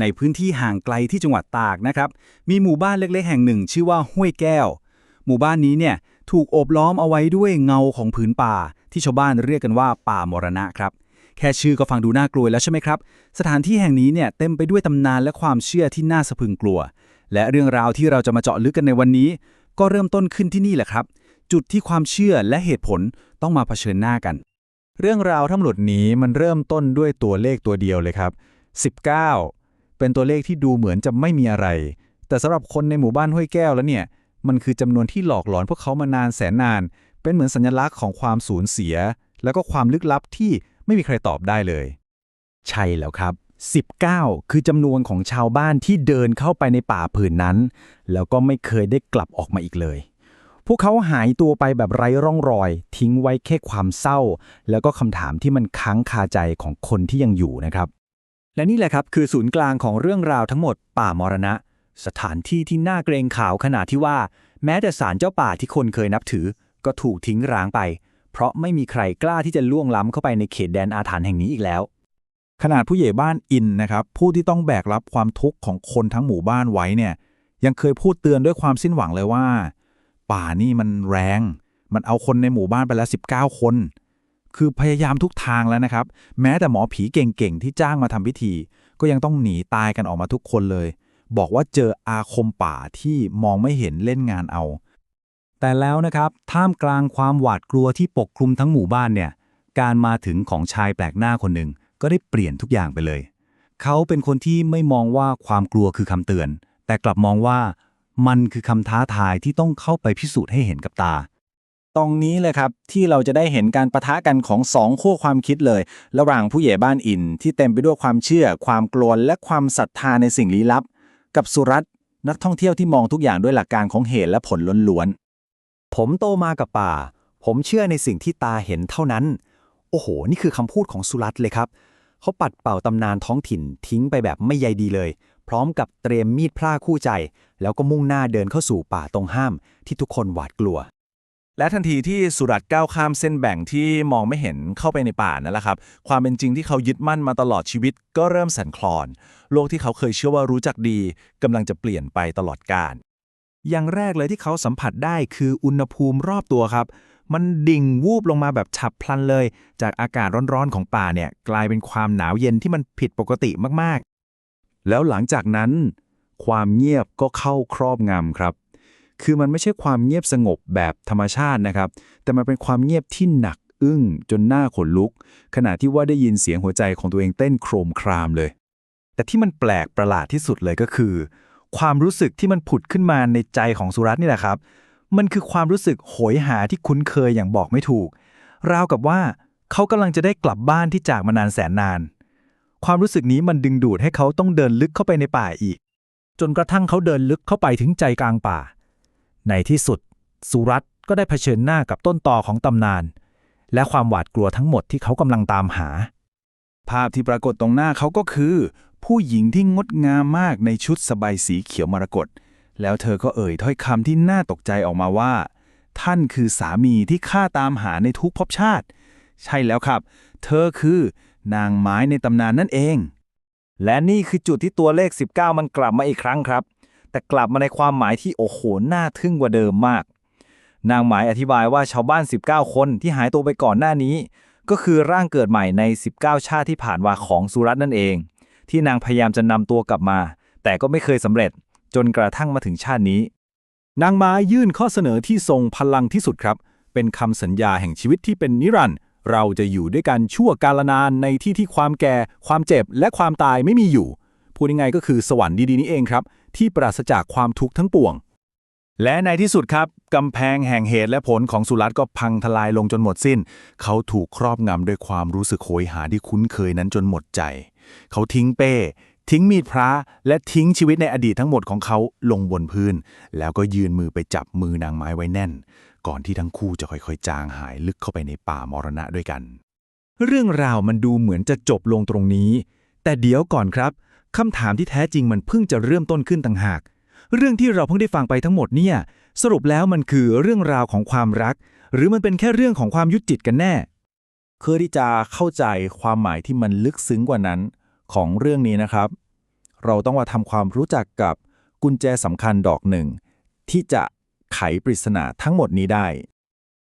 ในพื้นที่ห่างไกลที่จังหวัดตากนะครับ มีหมู่บ้านเล็กๆ แห่งหนึ่ง ชื่อว่าห้วยแก้ว หมู่บ้านนี้เนี่ยถูกโอบล้อมเอาไว้ด้วยเงาของผืนป่า ที่ชาวบ้านเรียกกันว่าป่ามรณะครับ แค่ชื่อก็ฟังดูน่ากลัวแล้วใช่ไหมครับ สถานที่แห่งนี้เนี่ยเต็มไปด้วยตำนานและความเชื่อที่น่าสะพึงกลัว และเรื่องราวที่เราจะมาเจาะลึกกันในวันนี้ ก็เริ่มต้นขึ้นที่นี่แหละครับ จุดที่ความเชื่อและเหตุผลต้องมาเผชิญหน้ากัน เรื่องราวทั้งหมดนี้มันเริ่มต้นด้วยตัวเลขตัวเดียวเลยครับ 19 เป็นตัวเลขที่ดูเหมือนจะไม่มีอะไร แต่สำหรับคนในหมู่บ้านห้วยแก้วแล้วเนี่ย มันคือจำนวนที่หลอกหลอนพวกเขามานานแสนนาน เป็นเหมือนสัญลักษณ์ของความสูญเสีย แล้วก็ความลึกลับที่ไม่มีใครตอบได้เลย ใช่แล้วครับ 19 คือจำนวนของชาวบ้านที่เดินเข้าไปในป่าผืนนั้น แล้วก็ไม่เคยได้กลับออกมาอีกเลย พวกเขาหายตัวไปแบบไร้ร่องรอย ทิ้งไว้แค่ความเศร้า แล้วก็คำถามที่มันค้างคาใจของคนที่ยังอยู่นะครับ และนี่แหละครับคือศูนย์กลางของเรื่องราวทั้งหมดป่ามรณะ สถานที่ที่น่าเกรงขาวขนาดที่ว่า แม้แต่ศาลเจ้าป่าที่คนเคยนับถือ ก็ถูกทิ้งร้างไป เพราะไม่มีใครกล้าที่จะล่วงล้ำเข้าไปในเขตแดนอาถรรพ์แห่งนี้อีกแล้ว ขนาดผู้ใหญ่บ้านอินนะครับผู้ที่ต้องแบกรับความทุกข์ของคนทั้งหมู่บ้านไว้เนี่ยยังเคยพูดเตือนด้วยความสิ้นหวังเลยว่า ป่านี่มันแรง มันเอาคนในหมู่บ้านไปแล้ว19 คน คือพยายามทุกทางแล้วนะครับ แม้แต่หมอผีเก่งๆ ที่จ้างมาทำพิธี ก็ยังต้องหนีตายกันออกมาทุกคนเลย บอกว่าเจออาคมป่าที่มองไม่เห็นเล่นงานเอา แต่แล้วนะครับ ท่ามกลางความหวาดกลัวที่ปกคลุมทั้งหมู่บ้านเนี่ย การมาถึงของชายแปลกหน้าคนหนึ่งก็ได้เปลี่ยนทุกอย่างไปเลย เขาเป็นคนที่ไม่มองว่าความกลัวคือคำเตือน แต่กลับมองว่ามันคือคำท้าทายที่ต้องเข้าไปพิสูจน์ให้เห็นกับตา ตรงนี้เลยครับ ที่เราจะได้เห็นการประทะกันของสองขั้วความคิดเลย ระหว่างผู้ใหญ่บ้านอินที่เต็มไปด้วยความเชื่อ ความกลัวและความศรัทธาในสิ่งลี้ลับ กับสุรัตน์นักท่องเที่ยวที่มองทุกอย่างด้วยหลักการของเหตุและผลล้วนๆผมโตมากับป่า ผมเชื่อในสิ่งที่ตาเห็นเท่านั้น โอ้โห นี่คือคำพูดของสุรัตน์เลยครับ เขาปัดเป่าตำนานท้องถิ่นทิ้งไปแบบไม่ใยดีเลย พร้อมกับเตรียมมีดพร่าคู่ใจ แล้วก็มุ่งหน้าเดินเข้าสู่ป่าตรงห้าม ที่ทุกคนหวาดกลัว และทันทีที่สุรัตน์ก้าวข้ามเส้นแบ่งที่มองไม่เห็นเข้าไปในป่านั่นแหละครับ ความเป็นจริงที่เขายึดมั่นมาตลอดชีวิตก็เริ่มสั่นคลอน โลกที่เขาเคยเชื่อว่ารู้จักดีกำลังจะเปลี่ยนไปตลอดกาลอย่างแรกเลยที่เขาสัมผัสได้คืออุณหภูมิรอบตัวครับ มันดิ่งวูบลงมาแบบฉับพลันเลย จากอากาศร้อนๆของป่าเนี่ย กลายเป็นความหนาวเย็นที่มันผิดปกติมากๆ แล้วหลังจากนั้น ความเงียบก็เข้าครอบงำครับ คือมันไม่ใช่ความเงียบสงบแบบธรรมชาตินะครับ แต่มันเป็นความเงียบที่หนักอึ้งจนหน้าขนลุก ขณะที่ว่าได้ยินเสียงหัวใจของตัวเองเต้นโครมครามเลย แต่ที่มันแปลกประหลาดที่สุดเลยก็คือ ความรู้สึกที่มันผุดขึ้นมาในใจของสุรัตน์นี่แหละครับ มันคือความรู้สึกโหยหาที่คุ้นเคยอย่างบอกไม่ถูก ราวกับว่าเขากำลังจะได้กลับบ้านที่จากมานานแสนนาน ความรู้สึกนี้มันดึงดูดให้เขาต้องเดินลึกเข้าไปในป่าอีก จนกระทั่งเขาเดินลึกเข้าไปถึงใจกลางป่า ในที่สุด สุรัตก็ได้เผชิญหน้ากับต้นตอของตำนาน และความหวาดกลัวทั้งหมดที่เขากำลังตามหา ภาพที่ปรากฏตรงหน้าเขาก็คือ ผู้หญิงที่งดงามมากในชุดสบายสีเขียวมรกตแล้วเธอก็เอ่ยถ้อยคำที่น่าตกใจออกมาว่า ท่านคือสามีที่ข้าตามหาในทุกภพชาติ ใช่แล้วครับ เธอคือนางไม้ในตำนานนั่นเอง และนี่คือจุดที่ตัวเลข 19 มันกลับมาอีกครั้งครับ แต่กลับมาในความหมายที่โอ้โหน่าทึ่งกว่าเดิมมาก นางหมายอธิบายว่าชาวบ้าน 19 คนที่หายตัวไปก่อนหน้านี้ ก็คือร่างเกิดใหม่ใน 19 ชาติที่ผ่านมาของสุรัตน์นั่นเอง ที่นางพยายามจะนำตัวกลับมา แต่ก็ไม่เคยสำเร็จจนกระทั่งมาถึงชาตินี้ นางไม้ยื่นข้อเสนอที่ทรงพลังที่สุดครับ เป็นคำสัญญาแห่งชีวิตที่เป็นนิรันดร์เราจะอยู่ด้วยกันชั่วกาลนานในที่ที่ความแก่ ความเจ็บและความตายไม่มีอยู่ พูดง่ายๆก็คือสวรรค์ดีๆนี้เองครับ ที่ปราศจากความทุกข์ทั้งปวง และในที่สุดครับกำแพงแห่งเหตุและผลของสุรัตก็พังทลายลงจนหมดสิ้น เขาถูกครอบงำด้วยความรู้สึกโหยหาที่คุ้นเคยนั้นจนหมดใจ เขาทิ้งเป้ ทิ้งมีดพระและทิ้งชีวิตในอดีตทั้งหมดของเขาลงบนพื้น แล้วก็ยืนมือไปจับมือนางไม้ไว้แน่น ก่อนที่ทั้งคู่จะค่อยๆ จางหายลึกเข้าไปในป่ามรณะด้วยกัน เรื่องราวมันดูเหมือนจะจบลงตรงนี้ แต่เดี๋ยวก่อนครับ คำถามที่แท้จริงมันเพิ่งจะเริ่มต้นขึ้นต่างหาก เรื่องที่เราเพิ่งได้ฟังไปทั้งหมดเนี่ย สรุปแล้วมันคือเรื่องราวของความรัก หรือมันเป็นแค่เรื่องของความยุติจิตกันแน่ เพื่อที่จะเข้าใจความหมายที่มันลึกซึ้งกว่านั้นของเรื่องนี้นะครับ เราต้องมาทำความรู้จักกับกุญแจสำคัญดอกหนึ่ง ที่จะไขปริศนาทั้งหมดนี้ได้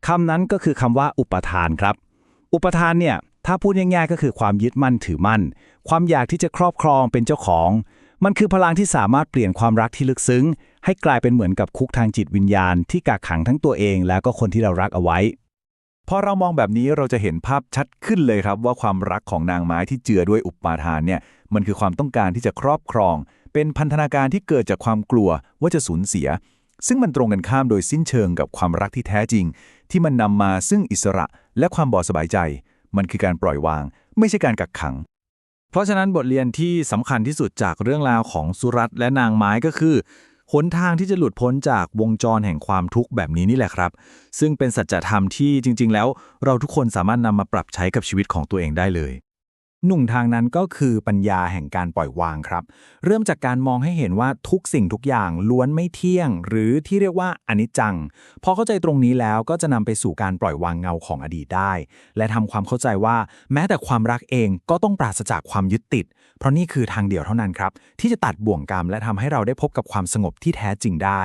คำนั้นก็คือคำว่าอุปทานครับ อุปทานเนี่ย ถ้าพูดง่ายๆก็คือความยึดมั่นถือมั่น ความอยากที่จะครอบครองเป็นเจ้าของ มันคือพลังที่สามารถเปลี่ยนความรักที่ลึกซึ้ง ให้กลายเป็นเหมือนกับคุกทางจิตวิญญาณ ที่กักขังทั้งตัวเอง แล้วก็คนที่เรารักเอาไว้ พอเรามองแบบนี้เราจะเห็นภาพชัดขึ้นเลยครับ ว่าความรักของนางไม้ที่เจือด้วยอุปาทานเนี่ยมันคือความต้องการที่จะครอบครอง เป็นพันธนาการที่เกิดจากความกลัวว่าจะสูญเสีย ซึ่งมันตรงกันข้ามโดยสิ้นเชิงกับความรักที่แท้จริง ที่มันนำมาซึ่งอิสระและความบอสบายใจ มันคือการปล่อยวาง ไม่ใช่การกักขัง เพราะฉะนั้นบทเรียนที่สำคัญที่สุดจากเรื่องราวของสุรัตและนางไม้ก็คือหนทางที่จะหลุดพ้นจากวงจรแห่งความทุกข์แบบนี้นี่แหละครับ ซึ่งเป็นสัจธรรมที่จริง ๆ แล้วเราทุกคนสามารถนำมาปรับใช้กับชีวิตของตัวเองได้เลย หนุ่งทางนั้นก็คือปัญญาแห่งการปล่อยวางครับ เริ่มจากการมองให้เห็นว่าทุกสิ่งทุกอย่างล้วนไม่เที่ยง หรือที่เรียกว่าอนิจจัง พอเข้าใจตรงนี้แล้วก็จะนำไปสู่การปล่อยวางเงาของอดีตได้ และทำความเข้าใจว่าแม้แต่ความรักเองก็ต้องปราศจากความยึดติด เพราะนี่คือทางเดียวเท่านั้นครับ ที่จะตัดบ่วงกรรมและทำให้เราได้พบกับความสงบที่แท้จริงได้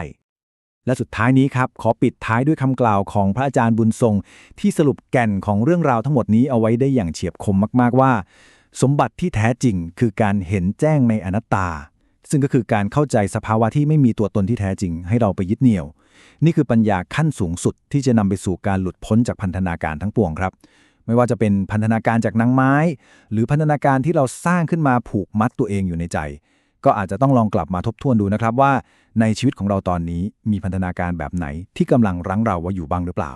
และสุดท้ายนี้ครับ ขอปิดท้ายด้วยคำกล่าวของพระอาจารย์บุญทรง ที่สรุปแก่นของเรื่องราวทั้งหมดนี้เอาไว้ได้อย่างเฉียบคมมาก ๆ ว่า สมบัติที่แท้จริงคือการเห็นแจ้งในอนัตตา ซึ่งก็คือการเข้าใจสภาวะที่ไม่มีตัวตนที่แท้จริง ให้เราไปยึดเหนี่ยว นี่คือปัญญาขั้นสูงสุดที่จะนำไปสู่การหลุดพ้นจากพันธนาการทั้งปวงครับไม่ว่าจะเป็นพันธนาการจากนางไม้ หรือพันธนาการที่เราสร้างขึ้นมาผูกมัดตัวเองอยู่ในใจ ก็อาจจะต้องลองกลับมาทบทวนดูนะครับว่า ในชีวิตของเราตอนนี้มีพันธนาการแบบไหนที่กำลังรั้งเราไว้อยู่บ้างหรือเปล่า